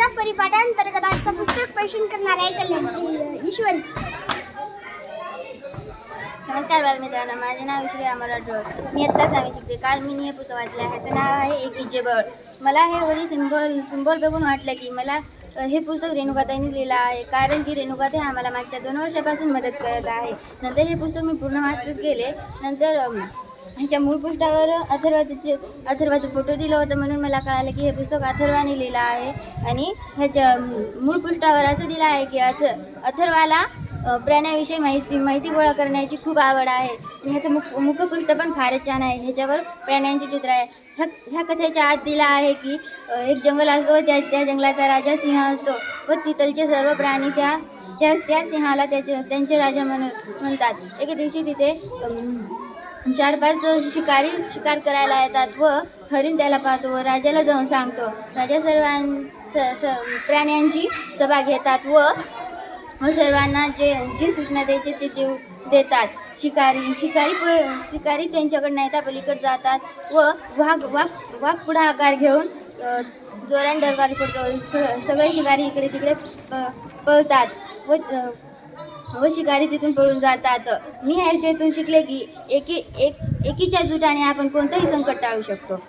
आजच्या परिपाठांतर्गत आजचं पुस्तक प्रेषण करणार आहे कल्याण ईश्वरी. नमस्कार बालमित्रांनो माझे नाव श्री अमर राठोड. मी आत्ता सहावी शिकते. काल मी हे पुस्तक वाचलं ह्याचं नाव आहे एक बळ. मला हे वरील सिम्बॉल सिम्बॉल बघून वाटलं की मला हे पुस्तक रेणुकाताईंनी लिहिलं आहे. कारण की रेणुकाताई आम्हाला मागच्या दोन वर्षापासून मदत करत आहे. नंतर हे पुस्तक मी पूर्ण वाचत गेले. नंतर अम, ह्याच्या मूळ पृष्ठावर अथर्वाचे अथर्वाचा फोटो दिला होता म्हणून मला कळालं की हे पुस्तक अथर्वाने लिहिलं आहे. आणि ह्याच्या मूळ पृष्ठावर असं दिलं आहे की अथ अथर्वाला प्राण्याविषयी माहिती माहिती गोळा करण्याची खूप आवड आहे. आणि ह्याचं मुख मुखपृष्ठ पण फारच छान आहे. ह्याच्यावर प्राण्यांचे चित्र आहे. ह्या ह्या कथेच्या आत दिला आहे की एक जंगल असतो त्या त्या जंगलाचा राजा सिंह असतो व तिथलचे सर्व प्राणी त्या त्या त्या सिंहाला त्याचे त्यांचे राजा म्हण म्हणतात. एके दिवशी तिथे चार पाच शिकारी शिकार करायला येतात व हरिण त्याला पाहतो व राजाला जाऊन सांगतो. राजा सर्वां स स प्राण्यांची सभा घेतात व सर्वांना जे जी सूचना द्यायची ते देऊ देतात. शिकारी शिकारी शिकारी त्यांच्याकडे नाहीता पलीकडे जातात व वाघ वाघ वाघ पुढा आकार घेऊन जोरान दरबार पडतो स सगळे शिकारी इकडे तिकडे प पळतात. व व शिकारी तिथून पळून जातात. मी ह्याच्यातून शिकले की एकी एक एकीच्या जुटाने आपण कोणतंही संकट टाळू शकतो.